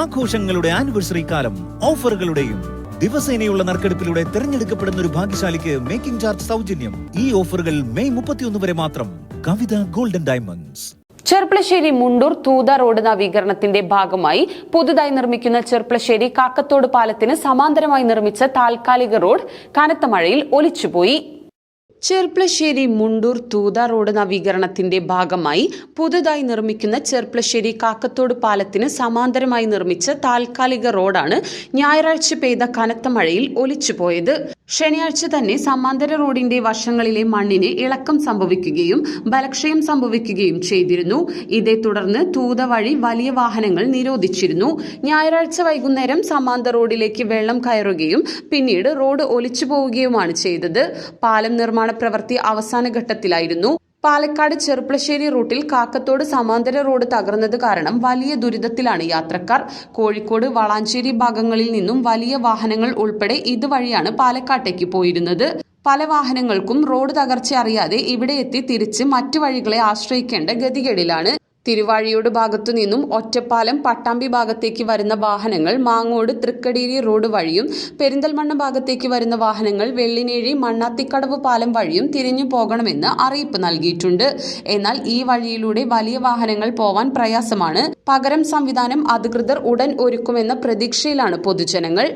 ആഘോഷങ്ങളുടെ ആനിവേഴ്സറി കാലം ഓഫറുകളുടെയും ദിവസേനയുള്ള നറുക്കെടുപ്പിലൂടെ തിരഞ്ഞെടുക്കപ്പെടുന്ന ഒരു ഭാഗ്യശാലിക്ക് മേക്കിംഗ് ചാർജ് സൗജന്യം. ഈ ഓഫറുകൾ മെയ് മുപ്പത്തിയൊന്ന് വരെ മാത്രം. Kavitha golden diamonds Cherpulassery Mundur Thootha road നവീകരണത്തിന്റെ ഭാഗമായി പുതുതായി നിർമ്മിക്കുന്ന ചെർപ്പളശ്ശേരി കാക്കത്തോട് പാലത്തിന് സമാന്തരമായി നിർമ്മിച്ച താൽക്കാലിക റോഡ് കനത്ത മഴയിൽ ഒലിച്ചുപോയി. ചെർപ്പളശ്ശേരി മുണ്ടൂർ തൂത റോഡ് നവീകരണത്തിന്റെ ഭാഗമായി പുതുതായി നിർമ്മിക്കുന്ന ചെർപ്പളശ്ശേരി കാക്കത്തോട് പാലത്തിന് സമാന്തരമായി നിർമ്മിച്ച താൽക്കാലിക റോഡാണ് ഞായറാഴ്ച പെയ്ത കനത്ത മഴയിൽ ഒലിച്ചുപോയത്. ശനിയാഴ്ച തന്നെ സമാന്തര റോഡിന്റെ വശങ്ങളിലെ മണ്ണിന് ഇളക്കം സംഭവിക്കുകയും ബലക്ഷയം സംഭവിക്കുകയും ചെയ്തിരുന്നു. ഇതേ തുടർന്ന് തൂത വഴി വലിയ വാഹനങ്ങൾ നിരോധിച്ചിരുന്നു. ഞായറാഴ്ച വൈകുന്നേരം സമാന്തര റോഡിലേക്ക് വെള്ളം കയറുകയും പിന്നീട് റോഡ് ഒലിച്ചു പോവുകയുമാണ് ചെയ്തത്. പാലം നിർമ്മാണ പ്രവൃത്തി അവസാന ഘട്ടത്തിലായിരുന്നു. പാലക്കാട് ചെറുപ്പളശ്ശേരി റൂട്ടിൽ കാക്കത്തോട് സമാന്തര റോഡ് തകർന്നത് കാരണം വലിയ ദുരിതത്തിലാണ് യാത്രക്കാർ. കോഴിക്കോട് വളാഞ്ചേരി ഭാഗങ്ങളിൽ നിന്നും വലിയ വാഹനങ്ങൾ ഉൾപ്പെടെ ഇതുവഴിയാണ് പാലക്കാട്ടേക്ക് പോയിരുന്നത്. പല വാഹനങ്ങൾക്കും റോഡ് തകർച്ച അറിയാതെ ഇവിടെ എത്തി തിരിച്ച് മറ്റു വഴികളെ ആശ്രയിക്കേണ്ട ഗതികേടിലാണ് തിരുവാഴിയോട് ഭാഗത്തു നിന്നും ഒറ്റപ്പാലം പട്ടാമ്പി ഭാഗത്തേക്ക് വരുന്ന വാഹനങ്ങൾ മാങ്ങോട് തൃക്കടീരി റോഡ് വഴിയും പെരിന്തൽമണ്ണ ഭാഗത്തേക്ക് വരുന്ന വാഹനങ്ങൾ വെള്ളിനേഴി മണ്ണാത്തിക്കടവ് പാലം വഴിയും തിരിഞ്ഞു പോകണമെന്ന് അറിയിപ്പ് നൽകിയിട്ടുണ്ട്. എന്നാൽ ഈ വഴിയിലൂടെ വലിയ വാഹനങ്ങൾ പോവാൻ പ്രയാസമാണ്. പകരം സംവിധാനം അധികൃതർ ഉടൻ ഒരുക്കുമെന്ന പ്രതീക്ഷയിലാണ് പൊതുജനങ്ങൾ.